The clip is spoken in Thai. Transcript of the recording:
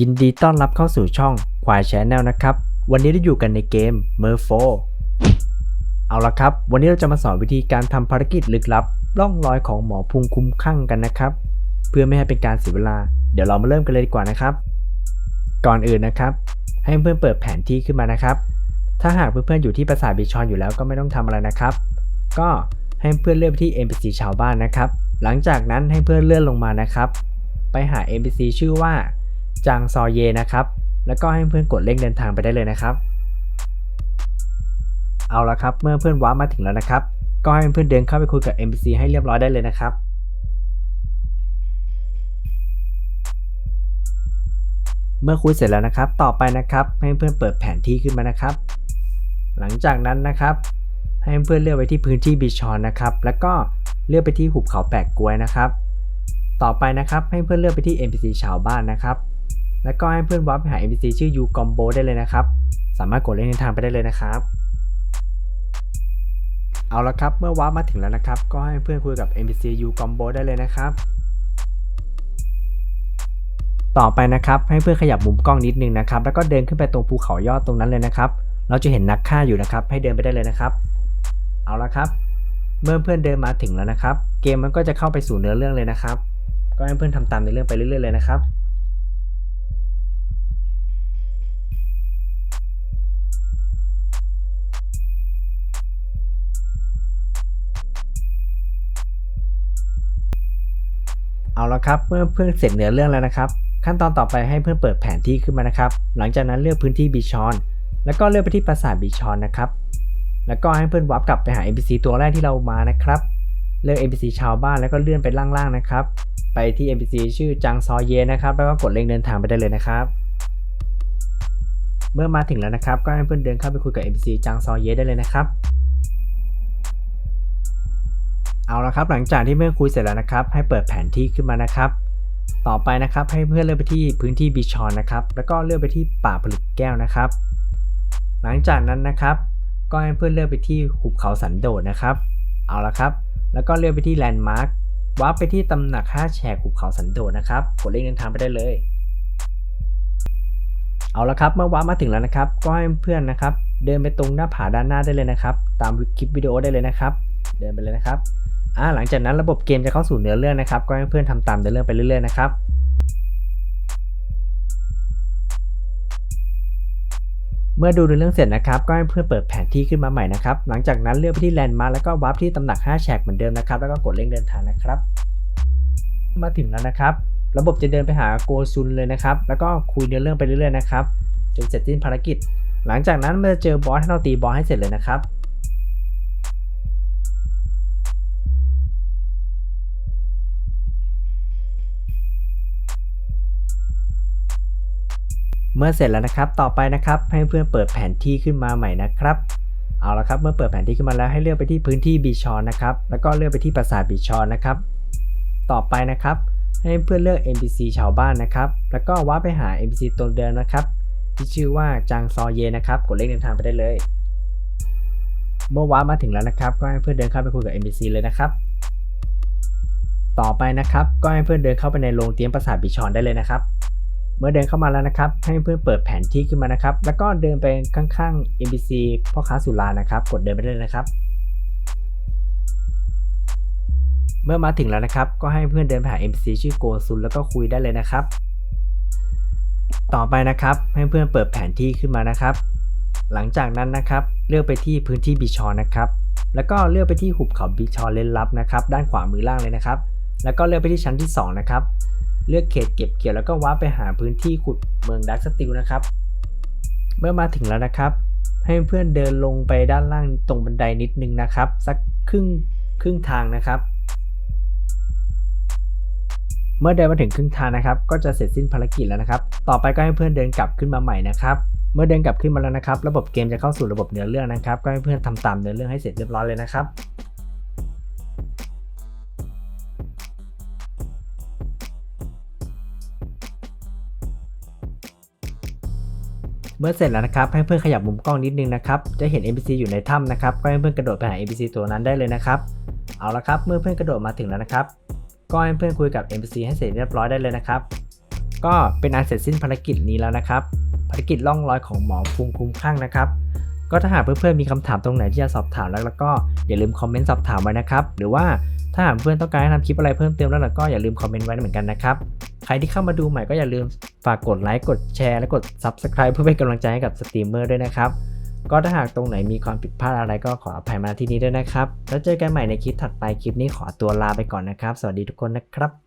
ยินดีต้อนรับเข้าสู่ช่องควายแชนแนลนะครับ วันนี้เราอยู่กันในเกม m e r f o เอาละครับ วันนี้เราจะมาสอนวิธีการทำภารกิจลึกลับล่องรอยของหมอพุงคุ้มข้างกันนะครับ เพื่อไม่ให้เป็นการเสียเวลา เดี๋ยวเรามาเริ่มกันเลยดีกว่านะครับ ก่อนอื่นนะครับ ให้เพื่อนเปิดแผนที่ขึ้นมานะครับ ถ้าหากเพื่อนๆอยู่ที่ปราสาทบิชอนอยู่แล้วก็ไม่ต้องทำอะไรนะครับ ก็ให้เพื่อนเลื่อนไปที่ NPC ชาวบ้านนะครับ หลังจากนั้นให้เพื่อนเลื่อนลงมานะครับ ไปหา NPC ชื่อว่า จางซอเยนะครับ แล้วก็ให้เพื่อนกดเร่งเดินทางไปได้เลยนะครับ เอาละครับ เมื่อเพื่อนว้ามาถึงแล้วนะครับ ก็ให้เพื่อนเดินเข้าไปคุยกับ NPC ให้เรียบร้อยได้เลยนะครับเมื่อคุยเสร็จแล้วนะครับ ต่อไปนะครับให้เพื่อนเปิดแผนที่ขึ้นมานะครับ หลังจากนั้นนะครับ ให้เพื่อนเลือกไปที่พื้นที่บิชอนนะครับ แล้วก็เลือกไปที่หุบเขาแปลกกล้วยนะครับ ต่อไปนะครับให้เพื่อนเลือกไปที่ NPC ชาวบ้านนะครับ แล้วก็ให้เพื่อนวาร์ปไปหา NPC ชื่อ U Combo ได้เลยนะครับ สามารถกดเล่นในทางไปได้เลยนะครับ เอาละครับ เมื่อวาร์ปมาถึงแล้วนะครับ ก็ให้เพื่อนคุยกับ NPC U Combo ได้เลยนะครับ ต่อไปนะครับ ให้เพื่อนขยับมุมกล้องนิดนึงนะครับ แล้วก็เดินขึ้นไปตรงภูเขายอดตรงนั้นเลยนะครับ เราจะเห็นนักฆ่าอยู่นะครับ ให้เดินไปได้เลยนะครับ เอาละครับ เมื่อเพื่อนเดินมาถึงแล้วนะครับ เกมมันก็จะเข้าไปสู่เนื้อเรื่องเลยนะครับ ก็ให้เพื่อนทำตามในเรื่องไปเรื่อยๆเลยนะครับ เอาละครับ เมื่อเพื่อนเสร็จเนื้อเรื่องแล้วนะครับ ขั้นตอนต่อไปให้เพื่อนเปิดแผนที่ขึ้นมานะครับ หลังจากนั้นเลือกพื้นที่บิชอน แล้วก็เลือกไปที่ปราสาทบิชอนนะครับ แล้วก็ให้เพื่อนวับกลับไปหา NPC ตัวแรกที่เรามานะครับ เลือก NPC ชาวบ้านแล้วก็เลื่อนไปล่างๆนะครับ ไปที่ NPC ชื่อจังซอเยนะครับ แล้วก็กดเร่งเดินทางไปได้เลยนะครับเมื่อมาถึงแล้วนะครับ ก็ให้เพื่อนเดินเข้าไปคุยกับ NPC จังซอเยได้เลยนะครับ เอาละครับหลังจากที่เพื่อนคุยเสร็จแล้วนะครับ ให้เปิดแผนที่ขึ้นมานะครับ ต่อไปนะครับให้เพื่อนเลือกไปที่พื้นที่บิชอนนะครับ แล้วก็เลือกไปที่ป่าผลึกแก้วนะครับ หลังจากนั้นนะครับ ก็ให้เพื่อนเลือกไปที่หุบเขาสันโดษนะครับ เอาละครับ แล้วก็เลือกไปที่แลนด์มาร์ควาร์ปไปที่ตำหนักห้าแฉกหุบเขาสันโดษนะครับกดเลขเดินทางไปได้เลย เอาละครับเมื่อวาร์ปมาถึงแล้วนะครับ ก็ให้เพื่อนนะครับ เดินไปตรงหน้าผาด้านหน้าได้เลยนะครับ ตามคลิปวิดีโอได้เลยนะครับ เดินไปเลยนะครับ อ่าหลังจากนั้นระบบเกมจะเข้าสู่เนื้อเรื่องนะครับ ก็ให้เพื่อนทำตามเนื้อเรื่องไปเรื่อยๆนะครับเมื่อดูเนื้อเรื่องเสร็จนะครับ ก็ให้เพื่อนเปิดแผนที่ขึ้นมาใหม่นะครับ หลังจากนั้นเลือกไปที่แลนด์มาร์แล้วก็วาร์ปที่ตำหนัก 5 แฉกเหมือนเดิมนะครับ แล้วก็กดเร่งเดินทางนะครับ มาถึงแล้วนะครับ ระบบจะเดินไปหาโกซุนเลยนะครับ แล้วก็คุยเนื้อเรื่องไปเรื่อยๆนะครับ จนเสร็จสิ้นภารกิจ หลังจากนั้นมันจะเจอบอสให้เราตีบอสให้เสร็จเลยนะครับ เมื่อเสร็จแล้วนะครับ ต่อไปนะครับให้เพื่อนเปิดแผนที่ขึ้นมาใหม่นะครับ เอาละครับ เมื่อเปิดแผนที่ขึ้นมาแล้วให้เลือกไปที่พื้นที่บีชอนนะครับ แล้วก็เลือกไปที่ปราสาทบีชอนนะครับ ต่อไปนะครับ ให้เพื่อนเลือก NPC ชาวบ้านนะครับ แล้วก็ว้าไปหา NPC ตัวเดิมนะครับ ที่ชื่อว่าจางซอเยนะครับ กดเลขเดินทางไปได้เลย เมื่อว้ามาถึงแล้วนะครับ ก็ให้เพื่อนเดินเข้าไปคุยกับ NPC เลยนะครับ ต่อไปนะครับ ก็ให้เพื่อนเดินเข้าไปในโรงเตรียมปราสาทบิชอนได้เลยนะครับ มื่อเดินเข้ามาแล้วนะครับ ให้เพื่อนเปิดแผนที่ขึ้นมานะครับ แล้วก็เดินไปข้างๆ NPC พ่อค้าสุรานะครับ กดเดินไปได้เลยนะครับ เมื่อมาถึงแล้วนะครับ ก็ให้เพื่อนเดินไปหา NPC ชื่อโกซุนแล้วก็คุยได้เลยนะครับ ต่อไปนะครับ ให้เพื่อนเปิดแผนที่ขึ้นมานะครับ หลังจากนั้นนะครับ เลือกไปที่พื้นที่บิชอนนะครับ แล้วก็เลือกไปที่หุบเขาบิชอนเลนลับนะครับ ด้านขวามือล่างเลยนะครับ แล้วก็เลือกไปที่ชั้นที่ 2 นะครับ เลือกเขตเก็บเกี่ยวแล้วก็ว้าไปหาพื้นที่ขุดเมืองดักสติลนะครับ เมื่อมาถึงแล้วนะครับ ให้เพื่อนเดินลงไปด้านล่างตรงบันไดนิดนึงนะครับ สักครึ่งครึ่งทางนะครับ เมื่อเดินมาถึงครึ่งทางนะครับ ก็จะเสร็จสิ้นภารกิจแล้วนะครับ ต่อไปก็ให้เพื่อนเดินกลับขึ้นมาใหม่นะครับเมื่อเดินกลับขึ้นมาแล้วนะครับ ระบบเกมจะเข้าสู่ระบบเนื้อเรื่องนะครับ ก็ให้เพื่อนทำตามเนื้อเรื่องให้เสร็จเรียบร้อยเลยนะครับ เมื่อเสร็จแล้วนะครับให้เพื่อนขยับมุมกล้องนิดนึงนะครับจะเห็น NPC อยู่ในถ้ำนะครับก็ให้เพื่อนกระโดดไปหา NPC ตัวนั้นได้เลยนะครับเอาละครับเมื่อเพื่อนกระโดดมาถึงแล้วนะครับก็ให้เพื่อนคุยกับ NPC ให้เสร็จเรียบร้อยได้เลยนะครับก็เป็นอันเสร็จสิ้นภารกิจนี้แล้วนะครับ ภารกิจล่องรอยของหมอภูมิคุ้มข้างนะครับ ก็ถ้าหากเพื่อนๆมีคำถามตรงไหนที่จะสอบถามแล้วแล้วก็อย่าลืมคอมเมนต์สอบถามไว้นะครับ หรือว่า ถ้าหากเพื่อนต้องการให้ทำคลิปอะไรเพิ่มเติมแล้วก็อย่าลืมคอมเมนต์ไว้เหมือนกันนะครับ ใครที่เข้ามาดูใหม่ก็อย่าลืมฝากกดไลค์กดแชร์และกด Subscribe เพื่อเป็นกำลังใจให้กับสตรีมเมอร์ด้วยนะครับ ก็ถ้าหากตรงไหนมีความผิดพลาดอะไรก็ขออภัยมาที่นี้ด้วยนะครับ แล้วเจอกันใหม่ในคลิปถัดไปคลิปนี้ขอตัวลาไปก่อนนะครับ สวัสดีทุกคนนะครับ